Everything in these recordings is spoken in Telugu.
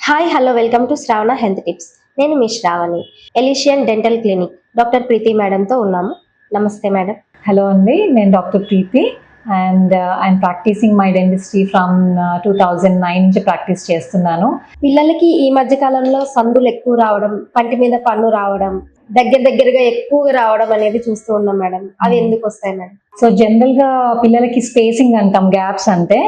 Hi hello welcome to Shravana health tips నేను మీ Shravani Elysian dental clinic doctor Preethi మేడంతో ఉన్నాము. నమస్తే మేడం హలో అండి నేను doctor Preethi and I'm practicing my dentistry from two thousand nine నుంచి ప్రాక్టీస్ చేస్తున్నాను. పిల్లలకి ఈ మధ్య కాలంలో సందులు ఎక్కువ రావడం పంటి మీద పన్ను రావడం దగ్గర దగ్గరగా ఎక్కువగా రావడం అనేది చూస్తూ ఉన్నాం మేడం అవి ఎందుకు వస్తాయి మేడం సో జనరల్గా పిల్లలకి స్పేసింగ్ అంటాం గ్యాప్స్ అంటే.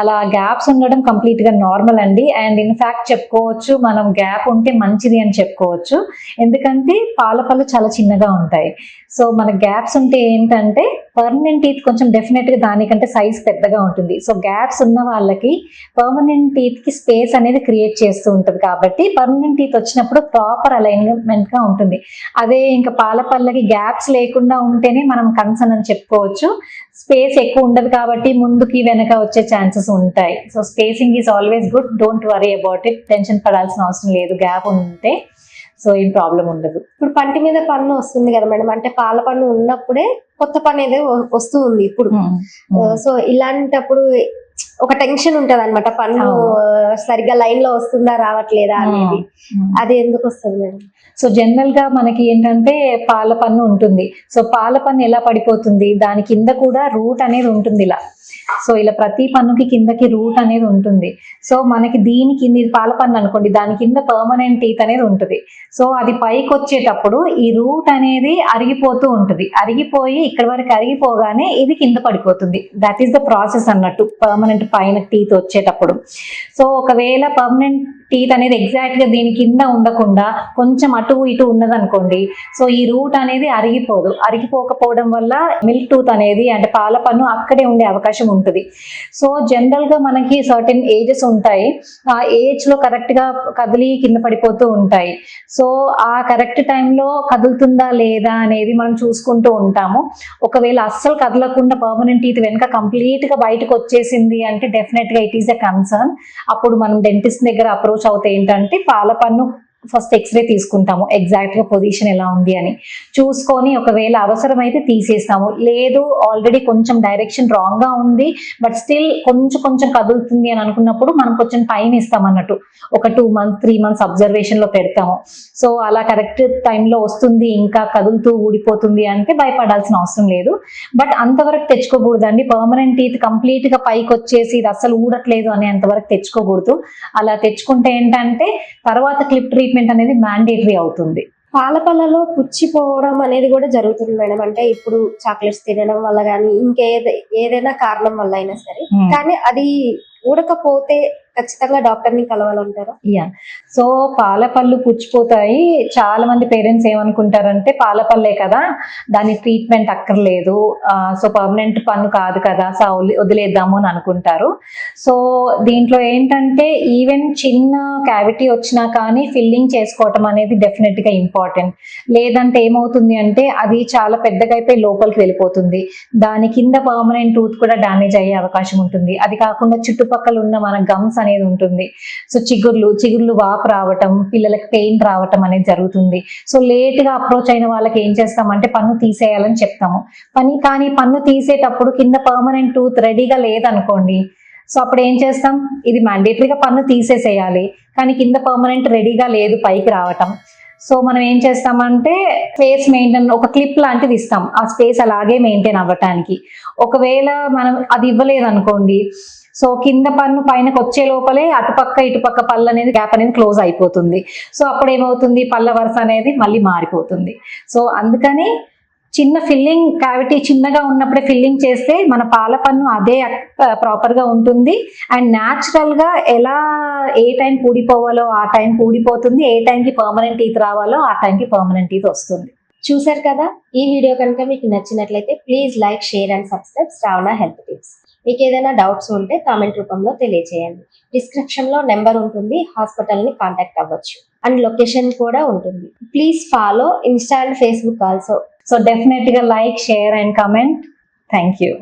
అలా గ్యాప్స్ ఉండడం కంప్లీట్గా నార్మల్ అండి. అండ్ ఇన్ఫ్యాక్ట్ చెప్పుకోవచ్చు మనం గ్యాప్ ఉంటే మంచిది అని చెప్పుకోవచ్చు. ఎందుకంటే పాల పళ్ళు చాలా చిన్నగా ఉంటాయి. సో మన గ్యాప్స్ ఉంటే ఏంటంటే పర్మనెంట్ టీత్ కొంచెం డెఫినెట్గా దానికంటే సైజ్ పెద్దగా ఉంటుంది. సో గ్యాప్స్ ఉన్న వాళ్ళకి పర్మనెంట్ టీత్కి స్పేస్ అనేది క్రియేట్ చేస్తూ ఉంటుంది కాబట్టి పర్మనెంట్ టీత్ వచ్చినప్పుడు ప్రాపర్ అలైన్మెంట్గా ఉంటుంది. అదే ఇంకా పాల పళ్ళకి గ్యాప్స్ లేకుండా ఉంటేనే మనం కన్సర్న్ అని చెప్పుకోవచ్చు. స్పేస్ ఎక్కువ ఉండదు కాబట్టి ముందుకి వెనక వచ్చే ఛాన్సెస్ ఉంటాయి. So spacing is always good don't worry about it tension పడాల్సిన అవసరం లేదు. గ్యాప్ ఉంటే సో ఏం ప్రాబ్లం ఉండదు. ఇప్పుడు పంటి మీద పన్ను వస్తుంది కదా మేడం. అంటే పాల పన్ను ఉన్నప్పుడే కొత్త పన్ను ఏదో వ- వస్తూ ఉంది ఇప్పుడు. సో ఇలాంటప్పుడు ఒక టెన్షన్ ఉంటది అనమాట పన్ను. సరిగ్గా లైన్లో వస్తుందా రావట్లేదా అనేది. అది ఎందుకు వస్తుంది మేడం? సో జనరల్గా మనకి ఏంటంటే పాల పన్ను ఉంటుంది. సో పాల పన్ను ఎలా పడిపోతుంది? దాని కింద కూడా రూట్ అనేది ఉంటుంది ఇలా సో ఇలా ప్రతి పన్నుకి కిందకి రూట్ అనేది ఉంటుంది. సో మనకి దీని కింద ఇది పాల పన్ను అనుకోండి దాని కింద పర్మనెంట్ టీత్ అనేది ఉంటుంది. సో అది పైకి వచ్చేటప్పుడు ఈ రూట్ అనేది అరిగిపోతూ ఉంటుంది. అరిగిపోయి ఇక్కడ వరకు అరిగిపోగానే ఇది కింద పడిపోతుంది. దట్ ఈస్ ద ప్రాసెస్ అన్నట్టు పర్మనెంట్ పైన టీత్ వచ్చేటప్పుడు. సో ఒకవేళ పర్మనెంట్ టీత్ అనేది ఎగ్జాక్ట్గా దీని కింద ఉండకుండా కొంచెం అటు ఇటు ఉన్నదనుకోండి సో ఈ రూట్ అనేది అరిగిపోదు. అరిగిపోకపోవడం వల్ల మిల్క్ టూత్ అనేది అంటే పాల పన్ను అక్కడే ఉండే అవకాశం ఉంటుంది. సో జనరల్గా మనకి సర్టెన్ ఏజెస్ ఉంటాయి. ఆ ఏజ్లో కరెక్ట్గా కదిలి కింద పడిపోతూ ఉంటాయి. సో ఆ కరెక్ట్ టైంలో కదులుతుందా లేదా అనేది మనం చూసుకుంటూ ఉంటాము. ఒకవేళ అస్సలు కదలకుండా పర్మనెంట్ టీత్ వెనుక కంప్లీట్గా బయటకు వచ్చేసింది అంటే డెఫినెట్గా ఇట్ ఈస్ ఎ కన్సర్న్ అప్పుడు మనం డెంటిస్ట్ దగ్గర అప్రోచ్ అవుతాయి ఏంటంటే పాలపన్ను ఫస్ట్ ఎక్స్రే తీసుకుంటాము. ఎగ్జాక్ట్గా పొజిషన్ ఎలా ఉంది అని. చూసుకొని ఒకవేళ అవసరమైతే తీసేస్తాము. లేదు ఆల్రెడీ కొంచెం డైరెక్షన్ రాంగ్గా ఉంది బట్ స్టిల్ కొంచెం కొంచెం కదులుతుంది అని అనుకున్నప్పుడు మనం కొంచెం టైం ఇస్తాం అన్నట్టు. ఒక టూ మంత్స్ త్రీ మంత్స్ అబ్జర్వేషన్లో పెడతాము. సో అలా కరెక్ట్ టైంలో వస్తుంది ఇంకా కదులుతూ ఊడిపోతుంది అంటే భయపడాల్సిన అవసరం లేదు. బట్ అంతవరకు తెచ్చుకోకూడదండి. పర్మనెంట్ టీత్ కంప్లీట్గా పైకి వచ్చేసి ఇది అసలు ఊడట్లేదు అనే అంతవరకు తెచ్చుకోకూడదు. అలా తెచ్చుకుంటే ఏంటంటే తర్వాత క్లిప్ ట్రీట్మెంట్ అనేది మ్యాండేటరీ అవుతుంది. పాల పళ్ళలో పుచ్చిపోవడం అనేది కూడా జరుగుతుంది మేడం. అంటే ఇప్పుడు చాక్లెట్స్ తినడం వల్ల కానీ ఇంకేది ఏదైనా కారణం వల్ల అయినా సరే. కానీ అది ఊడకపోతే ఖచ్చితంగా డాక్టర్ని కలవాలంటారా? యా. సో పాల పళ్ళు పుచ్చిపోతాయి. చాలా మంది పేరెంట్స్ ఏమనుకుంటారంటే పాల పళ్ళే కదా దాని ట్రీట్మెంట్ అక్కర్లేదు. సో పర్మనెంట్ పన్ను కాదు కదా సో వదిలేద్దాము అని అనుకుంటారు. సో దీంట్లో ఏంటంటే ఈవెన్ చిన్న క్యావిటీ వచ్చినా కానీ ఫిల్లింగ్ చేసుకోవటం అనేది డెఫినెట్గా ఇంపార్టెంట్. లేదంటే ఏమవుతుంది అంటే అది చాలా పెద్దగా అయిపోయి లోపలికి వెళ్ళిపోతుంది. దాని కింద పర్మనెంట్ టూత్ కూడా డ్యామేజ్ అయ్యే అవకాశం ఉంటుంది. అది కాకుండా చుట్టుపక్కల ఉన్న మన గమ్స్ అనేది ఉంటుంది. సో చిగుర్లు చిగుర్లు వాపు రావటం పిల్లలకి పెయిన్ రావటం అనేది జరుగుతుంది. సో లేట్గా అప్రోచ్ అయిన వాళ్ళకి ఏం చేస్తామంటే పన్ను తీసేయాలని చెప్తాము. పని కానీ పన్ను తీసేటప్పుడు కింద పర్మనెంట్ టూత్ రెడీగా లేదనుకోండి సో అప్పుడు ఏం చేస్తాం? ఇది మ్యాండేటరీగా పన్ను తీసేసేయాలి. కానీ కింద పర్మనెంట్ రెడీగా లేదు పైకి రావటం. సో మనం ఏం చేస్తామంటే స్పేస్ మెయింటైన్ ఒక క్లిప్ లాంటిది ఇస్తాం. ఆ స్పేస్ అలాగే మెయింటైన్ అవ్వటానికి. ఒకవేళ మనం అది ఇవ్వలేదు అనుకోండి సో కింద పన్ను పైనకి వచ్చే లోపలే అటుపక్క ఇటుపక్క పళ్ళు అనేది గ్యాప్ అనేది క్లోజ్ అయిపోతుంది. సో అప్పుడు ఏమవుతుంది? పళ్ళ వరుస అనేది మళ్ళీ మారిపోతుంది. సో అందుకని చిన్న ఫిల్లింగ్ క్యావిటీ చిన్నగా ఉన్నప్పుడే ఫిల్లింగ్ చేస్తే మన పాల పన్ను అదే ప్రాపర్గా ఉంటుంది. అండ్ న్యాచురల్గా ఎలా ఏ టైం కూడిపోవాలో ఆ టైం కూడిపోతుంది ఏ టైంకి పర్మనెంట్ టీత్ రావాలో ఆ టైంకి పర్మనెంట్ టీత్ వస్తుంది. చూసారు కదా? ఈ వీడియో కనుక మీకు నచ్చినట్లయితే please like share and subscribe Shravana health tips మీకు ఏదైనా డౌట్స్ ఉంటే కామెంట్ రూపంలో తెలియజేయండి డిస్క్రిప్షన్లో నెంబర్ ఉంటుంది హాస్పిటల్ని కాంటాక్ట్ అవ్వచ్చు. అండ్ లొకేషన్ కూడా ఉంటుంది. Please follow insta and Facebook also so డెఫినెట్గా like share and comment thank you